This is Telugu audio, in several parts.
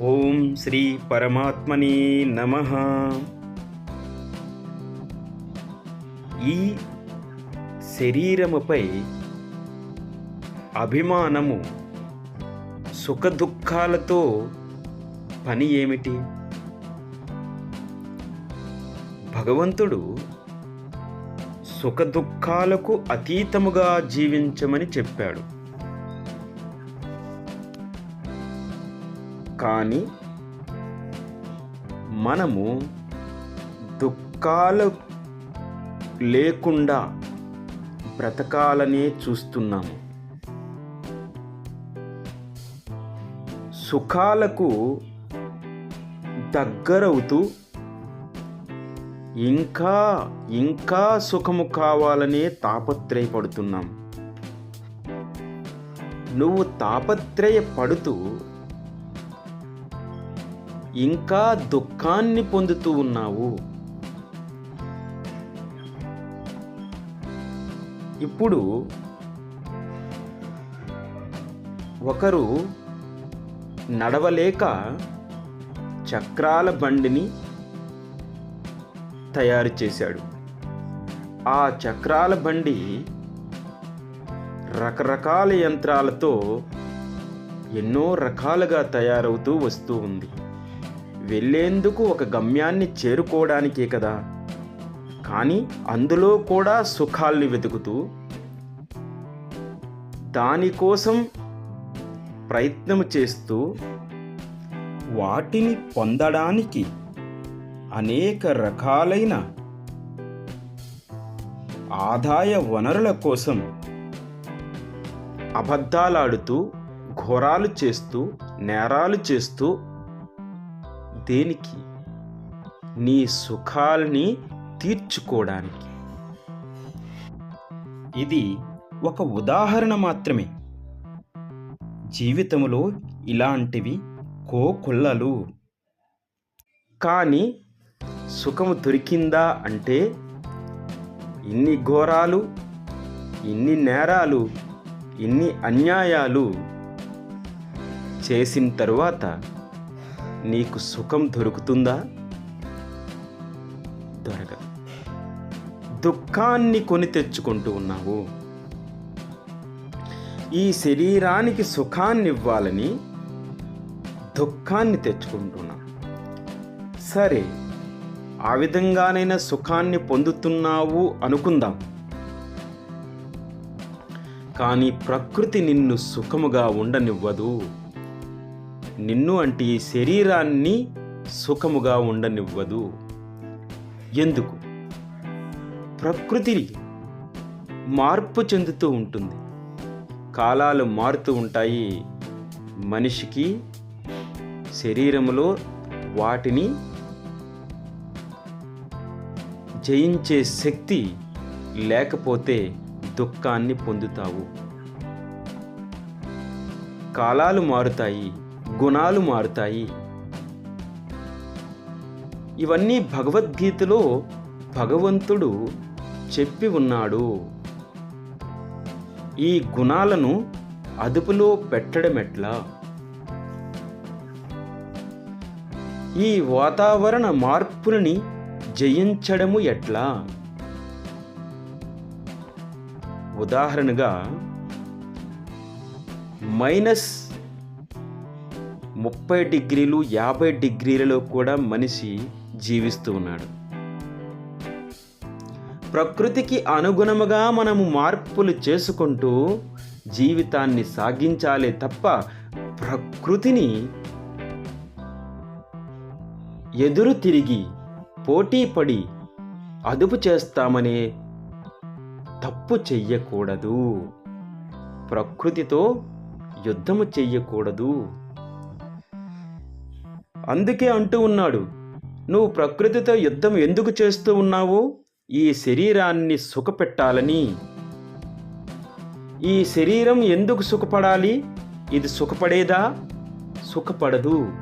ఓం శ్రీ పరమాత్మని నమ. ఈ శరీరముపై అభిమానము సుఖదుఖాలతో పని ఏమిటి? భగవంతుడు సుఖదుఖాలకు అతీతముగా జీవించమని చెప్పాడు. కానీ మనము దుఃఖాలు లేకుండా బ్రతకాలనే చూస్తున్నాము. సుఖాలకు దగ్గరవుతూ ఇంకా ఇంకా సుఖము కావాలనే తాపత్రయపడుతున్నాం. నువ్వు తాపత్రయపడుతూ ఇంకా దుఃఖాన్ని పొందుతూ ఉన్నావు. ఇప్పుడు ఒకరు నడవలేక చక్రాల బండిని తయారు చేశాడు. ఆ చక్రాల బండి రకరకాల యంత్రాలతో ఎన్నో రకాలుగా తయారవుతూ వస్తూ ఉంది. వెళ్ళేందుకు ఒక గమ్యాన్ని చేరుకోవడానికే కదా. కానీ అందులో కూడా సుఖాల్ని వెతుకుతూ దానికోసం ప్రయత్నం చేస్తూ వాటిని పొందడానికి అనేక రకాలైన ఆదాయ వనరుల కోసం అబద్ధాలాడుతూ ఘోరాలు చేస్తూ నేరాలు చేస్తూ దేనికి? నీ సుఖాల్ని తీర్చుకోవడానికి. ఇది ఒక ఉదాహరణ మాత్రమే. జీవితంలో ఇలాంటివి కోకుల్లలు. కానీ సుఖము దొరికిందా అంటే ఇన్ని ఘోరాలు ఇన్ని నేరాలు ఇన్ని అన్యాయాలు చేసిన తరువాత నీకు సుఖం దొరుకుతుందా? దొరకదు దుఃఖాన్ని కొని తెచ్చుకుంటూ ఉన్నావు. ఈ శరీరానికి సుఖాన్ని ఇవ్వాలని దుఃఖాన్ని తెచ్చుకుంటున్నా సరే ఆ విధంగానైనా సుఖాన్ని పొందుతున్నావు అనుకుందాం. కానీ ప్రకృతి నిన్ను సుఖముగా ఉండనివ్వదు. నిన్ను అంటే ఈ శరీరాన్ని సుఖముగా ఉండనివ్వదు. ఎందుకు? ప్రకృతి మార్పు చెందుతూ ఉంటుంది. కాలాలు మారుతూ ఉంటాయి. మనిషికి శరీరంలో వాటిని జయించే శక్తి లేకపోతే దుఃఖాన్ని పొందుతావు. కాలాలు మారుతాయి. గుణాలు మారుతాయి. ఇవన్నీ భగవద్గీతలో భగవంతుడు చెప్పి ఉన్నాడు. ఈ గుణాలను అదుపులో పెట్టడం ఎట్లా ఈ వాతావరణ మార్పులని జయించడము ఎట్లా? ఉదాహరణగా మైనస్ ముప్పై డిగ్రీలు యాభై డిగ్రీలలో కూడా మనిషి జీవిస్తూ ఉన్నాడు. ప్రకృతికి అనుగుణముగా మనము మార్పులు చేసుకుంటూ జీవితాన్ని సాగించాలే తప్ప ప్రకృతిని ఎదురు తిరిగి పోటీపడి అదుపు చేస్తామనే తప్పు చెయ్యకూడదు. ప్రకృతితో యుద్ధము చెయ్యకూడదు. అందుకే అంటూ ఉన్నాడు నువ్వు ప్రకృతితో యుద్ధం ఎందుకు చేస్తూ ఉన్నావు? ఈ శరీరాన్ని సుఖపెట్టాలని. ఈ శరీరం ఎందుకు సుఖపడాలి? ఇది సుఖపడేదా? సుఖపడదు.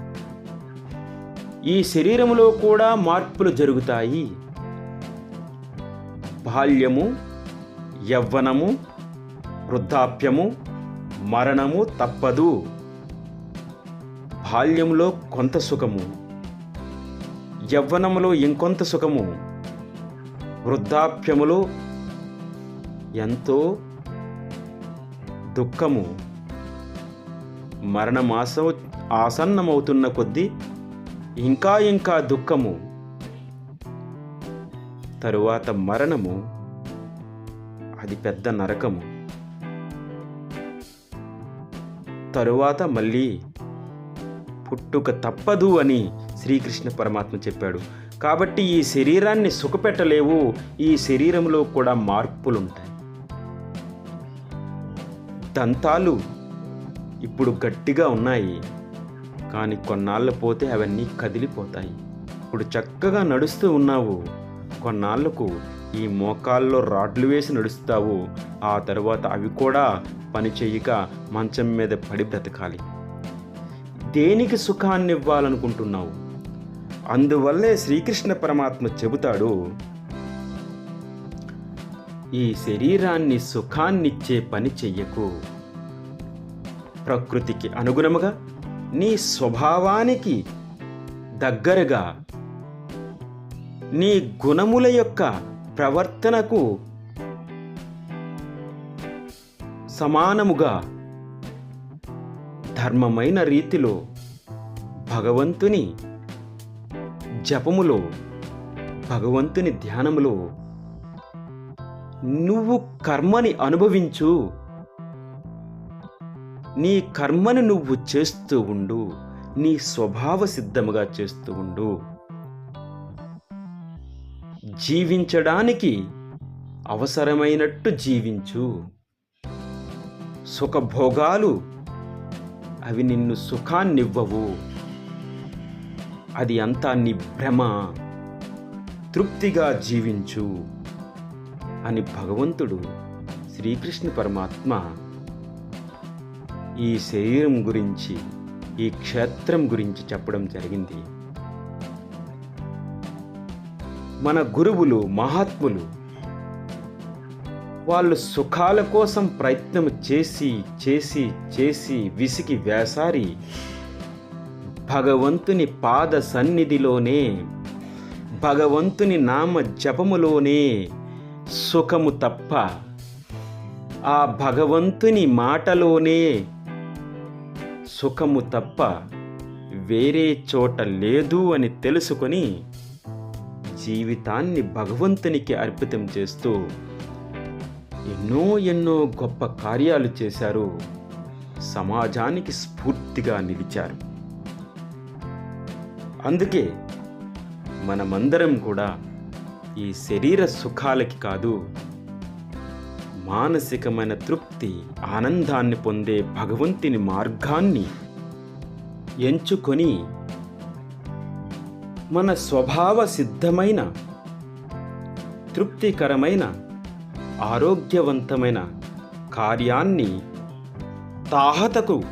ఈ శరీరంలో కూడా మార్పులు జరుగుతాయి. బాల్యము యవ్వనము వృద్ధాప్యము మరణము తప్పదు. బాల్యంలో కొంత సుఖము యవ్వనములో ఇంకొంత సుఖము వృద్ధాప్యములో ఎంతో దుఃఖము. మరణమాసం ఆసన్నమవుతున్న కొద్దీ ఇంకా ఇంకా దుఃఖము. తరువాత మరణము అది పెద్ద నరకము. తరువాత మళ్ళీ పుట్టుక తప్పదు అని శ్రీకృష్ణ పరమాత్మ చెప్పాడు. కాబట్టి ఈ శరీరాన్ని సుఖపెట్టలేవు ఈ శరీరంలో కూడా మార్పులుంటాయి. దంతాలు ఇప్పుడు గట్టిగా ఉన్నాయి కానీ కొన్నాళ్ళు పోతే అవన్నీ కదిలిపోతాయి. ఇప్పుడు చక్కగా నడుస్తూ ఉన్నావు. కొన్నాళ్ళకు ఈ మోకాల్లో రాడ్లు వేసి నడుస్తావు. ఆ తర్వాత అవి కూడా పని చేయక మంచం మీద పడి బ్రతకాలి. దేనికి సుఖాన్ని ఇవ్వాలనుకుంటున్నావు అందువల్లే శ్రీకృష్ణ పరమాత్మ చెబుతాడు ఈ శరీరాన్ని సుఖాన్నిచ్చే పని చెయ్యకు. ప్రకృతికి అనుగుణముగా నీ స్వభావానికి దగ్గరగా నీ గుణముల యొక్క ప్రవర్తనకు సమానముగా ధర్మమైన రీతిలో భగవంతుని జపములో భగవంతుని ధ్యానములో నువ్వు కర్మని అనుభవించు. నీ కర్మను నువ్వు చేస్తూ ఉండు. నీ స్వభావ సిద్ధముగా చేస్తూ ఉండు. జీవించడానికి అవసరమైనట్టు జీవించు. సుఖభోగాలు అవి నిన్ను సుఖాన్నివ్వవు. అది అంతా నీ భ్రమ. తృప్తిగా జీవించు అని భగవంతుడు శ్రీకృష్ణ పరమాత్మ ఈ శరీరం గురించి ఈ క్షేత్రం గురించి చెప్పడం జరిగింది. మన గురువులు మహాత్ములు వాళ్ళు సుఖాల కోసం ప్రయత్నం చేసి చేసి చేసి విసిగి వేసారి. భగవంతుని పాద సన్నిధిలోనే భగవంతుని నామ జపములోనే సుఖము తప్ప ఆ భగవంతుని మాటలోనే సుఖము తప్ప వేరే చోట లేదు అని తెలుసుకొని జీవితాన్ని భగవంతునికి అర్పితం చేస్తూ ఎన్నో ఎన్నో గొప్ప కార్యాలు చేశారు. సమాజానికి స్ఫూర్తిగా నిలిచారు. అందుకే మనమందరం కూడా ఈ శరీర సుఖాలకి కాదు మానసికమైన తృప్తి ఆనందాన్ని పొందే భగవంతుని మార్గాన్ని ఎంచుకొని మన స్వభావ సిద్ధమైన తృప్తికరమైన ఆరోగ్యవంతమైన కార్యాన్ని తాహతకు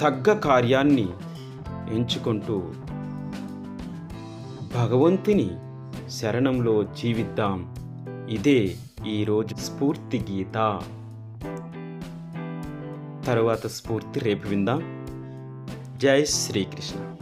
తగ్గ కార్యాన్ని ఎంచుకుంటూ భగవంతుని శరణంలో జీవిద్దాం. ఇదే ఈరోజు స్ఫూర్తి గీత. తరువాత స్ఫూర్తి రేపు విందాం. జై శ్రీకృష్ణ.